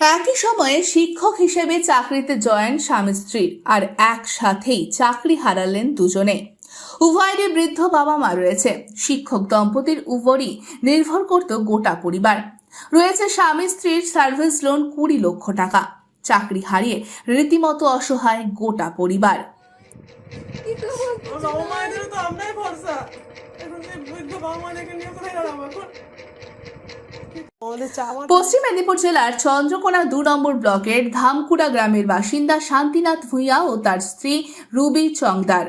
একই সময়ে শিক্ষক হিসেবে চাকরিতে জয়েন স্বামী স্ত্রী আর একসাথেই চাকরি হারালেন দুজনে। উভয়েরই বৃদ্ধ বাবা মা রয়েছে। শিক্ষক দম্পতির উপরই নির্ভর করত গোটা পরিবার। রয়েছে স্বামী স্ত্রীর সার্ভিস লোন কুড়ি লক্ষ টাকা। চাকরি হারিয়ে রীতিমতো অসহায় গোটা পরিবার। বৃদ্ধ বাবা মাদেরকে নিয়ে কোথায় এখন পশ্চিম মেদিনীপুর জেলার চন্দ্রকোনা দু নম্বর ব্লকের ধামকুড়া গ্রামের বাসিন্দা শান্তিনাথ ভূঁইয়া ও তার স্ত্রী রুবি চংদার।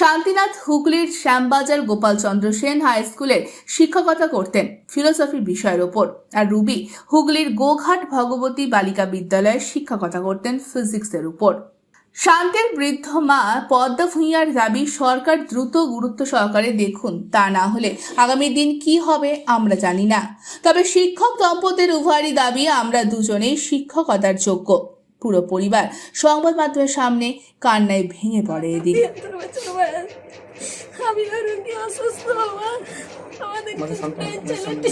শান্তিনাথ হুগলির শ্যামবাজার গোপালচন্দ্র সেন হাই স্কুলের শিক্ষকতা করতেন ফিলোসফি বিষয়ের ওপর। আর রুবি হুগলির গোঘাট ভগবতী বালিকা বিদ্যালয়ে শিক্ষকতা করতেন ফিজিক্সের উপর। শান্তির বৃদ্ধ মা পদ্মা ভূঁইয়ার দাবি সরকার দ্রুত গুরুত্ব সহকারে দেখুন। তা না হলে আগামী দিন কি হবে আমরা জানি না। তবে শিক্ষক দম্পতির উভয়েরই দাবি আমরা দুজনেই শিক্ষকতার যোগ্য। পুরো পরিবার সংবাদ মাধ্যমের সামনে কান্নায় ভেঙে পড়ে এদিন। আমি অসুস্থ আমাদের ছেলেটি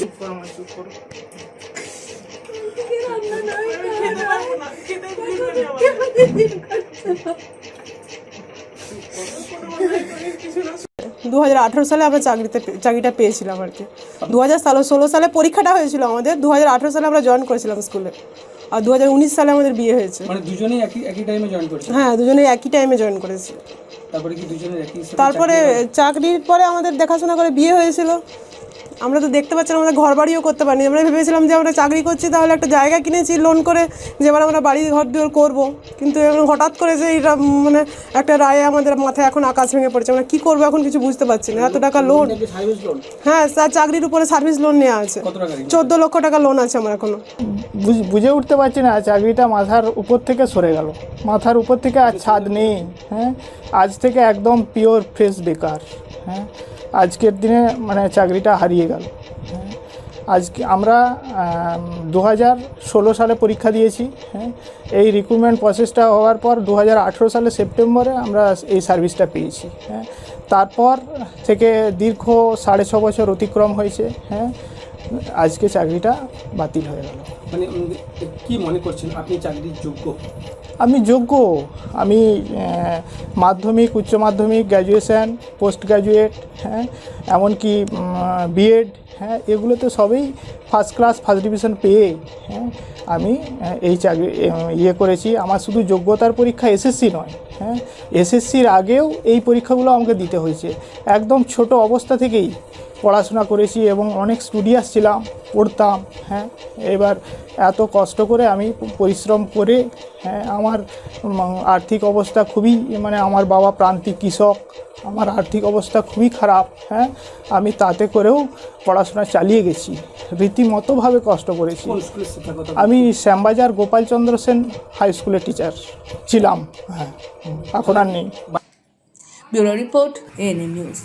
দু হাজার আঠেরো সালে আমরা চাকরিতে চাকরিটা পেয়েছিলাম আর কি। দু হাজার ষোলো সালে পরীক্ষাটা হয়েছিল আমাদের। দু হাজার আঠেরো সালে আমরা জয়েন করেছিলাম স্কুলে আর দু হাজার উনিশ সালে আমাদের বিয়ে হয়েছে। মানে দুজনেই একই একই টাইমে জয়েন করছে হ্যাঁ দুজনে একই টাইমে জয়েন করেছি। তারপরে কি দুজনের একই তারপরে চাকরির পরে আমাদের দেখাশোনা করে বিয়ে হয়েছিল। আমরা তো দেখতে পাচ্ছিলাম আমাদের ঘর বাড়িও করতে পারিনি। আমরা ভেবেছিলাম যে আমরা চাকরি করছি তাহলে একটা জায়গা কিনেছি লোন করে যে এবার আমরা বাড়ি ঘর দুয়ার করব। কিন্তু এখন হঠাৎ করে যে এইটা মানে একটা রায়ে আমাদের মাথায় এখন আকাশ ভেঙে পড়েছে। আমরা কী করব এখন কিছু বুঝতে পারছি না। এত টাকা লোন হ্যাঁ স্যার চাকরির উপরে সার্ভিস লোন নেওয়া আছে। কত টাকা ঋণ? চোদ্দ লক্ষ টাকা লোন আছে আমার এখনও। বুঝ- বুঝে উঠতে পারছি না চাকরিটা মাথার উপর থেকে সরে গেল। মাথার উপর থেকে আর ছাদ নেই হ্যাঁ? আজ থেকে একদম পিওর ফ্রেশ বেকার হ্যাঁ? আজকের দিনে মানে চাকরিটা হারিয়ে গেল। আজকে আমরা দু হাজার ষোলো সালে পরীক্ষা দিয়েছি হ্যাঁ। এই রিক্রুটমেন্ট প্রসেসটা হওয়ার পর দু হাজার আঠেরো সালে সেপ্টেম্বরে আমরা এই সার্ভিসটা পেয়েছি হ্যাঁ। তারপর থেকে দীর্ঘ সাড়ে ছ বছর অতিক্রম হয়েছে হ্যাঁ। আজকে চাকরিটা বাতিল হয়ে গেল। মানে কি মনে করছেন? আপনি চাকরির যোগ্য? আমি যোগ্য। আমি মাধ্যমিক, উচ্চ মাধ্যমিক গ্র্যাজুয়েশান পোস্ট গ্র্যাজুয়েট হ্যাঁ এমনকি বিএড হ্যাঁ এগুলোতে সবই ফার্স্ট ক্লাস ফার্স্ট ডিভিশন পেয়ে হ্যাঁ আমি এই চাকরি ইয়ে করেছি। আমার শুধু যোগ্যতার পরীক্ষা এসএসসি নয় হ্যাঁ এসএসসির আগেও এই পরীক্ষাগুলো আমাকে দিতে হয়েছে। একদম ছোট অবস্থা থেকেই পড়াশোনা করেছি এবং অনেক স্টুডিয়াস ছিলাম, পড়তাম হ্যাঁ এবার এত কষ্ট করে আমি পরিশ্রম করে আমার আর্থিক অবস্থা খুবই মানে আমার বাবা প্রান্তিক কৃষক আমার আর্থিক অবস্থা খুবই খারাপ হ্যাঁ আমি তাতে করেও পড়াশোনা চালিয়ে গেছি রীতিমতোভাবে কষ্ট করেছি। আমি শ্যামবাজার গোপালচন্দ্র সেন হাই স্কুলের টিচার ছিলাম। হ্যাঁ। এখন আর নেই। Bureau report ANM news.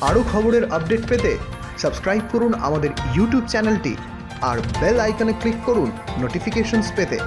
আরও খবরের আপডেট পেতে সাবস্ক্রাইব করুন আমাদের ইউটিউব চ্যানেলটি আর বেল আইকনে ক্লিক করুন নোটিফিকেশনস পেতে।